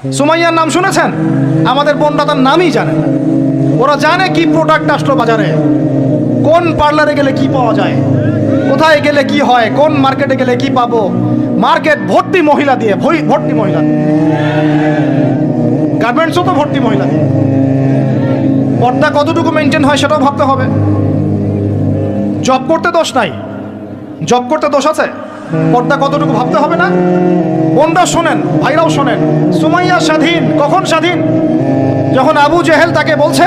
সুমাইয়ার নাম শুনেছেন? আমাদের বোনরা তার নামই জানে না। ওরা জানে কি প্রোডাক্ট আসলো বাজারে, কোন পার্লারে গেলে কি পাওয়া যায়, কোথায় গেলে কি হয়, কোন মার্কেটে গেলে কি পাবো মার্কেট ভর্তি মহিলা দিয়ে ভর্তি মহিলা গার্মেন্টসও তো ভর্তি মহিলা দিয়ে। পর্দা কতটুকু মেনটেন হয় সেটাও ভাবতে হবে। জব করতে দোষ নাই। জব করতে দোষ আছে? পর্দা কতটুকু ভাবতে হবে না? বোনরা শোনেন, ভাইরাও শোনেন। সুমাইয়া স্বাধীন, কখন স্বাধীন? যখন আবু জেহেল তাকে বলছে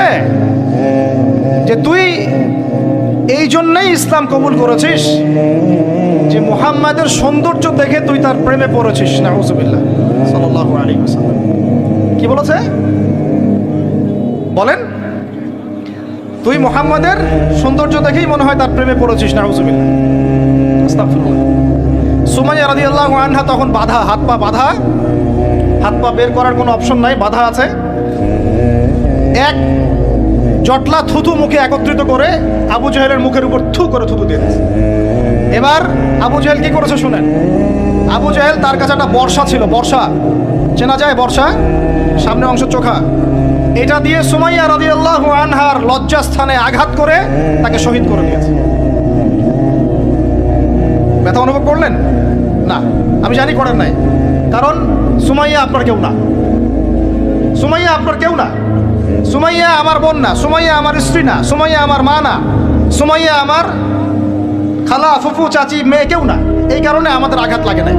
যে, তুই এই জন্যই ইসলাম কবুল করেছিস যে, মুহাম্মাদের সৌন্দর্য দেখে তুই তার প্রেমে পড়েছিস। না হুজুবিল্লাহ সাল্লাল্লাহু কি বলেছে? বলেন। তুই মুহাম্মাদের সৌন্দর্য দেখেই মনে হয় তার প্রেমে পড়েছিস। না হুজুবিল্লাহ আস্তাগফিরুল্লাহ সুমাইয়া রাদিয়াল্লাহু আনহা তখন বাধা, হাত পা বাধা। হাত পা বের করার কোনো অপশন নাই, বাধা আছে। এক, জটলা থুতু মুখে একত্রিত করে আবু জাহেলের মুখের উপর থু করে থুতু দিয়ে। এবার আবু জাহেল কি করেছে শুনেন? আবু জাহেল তার কাছে একটা বর্ষা ছিল, বর্ষা। চেনা যায় বর্ষা? সামনে অংশ চোখা। এটা দিয়ে সুমাইয়া রাদিয়াল্লাহু আনহার লজ্জাস্থানে আঘাত করে তাকে শহীদ করে দিয়েছে। না। আমি জানি করেন নাই। কারণ সুমাইয়া আপনার কেউ না। সুমাইয়া আপনার কেউ না। সুমাইয়া আমার বোন না। সুমাইয়া আমার স্ত্রী না। সুমাইয়া আমার মা না। সুমাইয়া আমার খালা ফুফু চাচি মেয়ে কেউ না। এই কারণে আমাদের আঘাত লাগে নাই।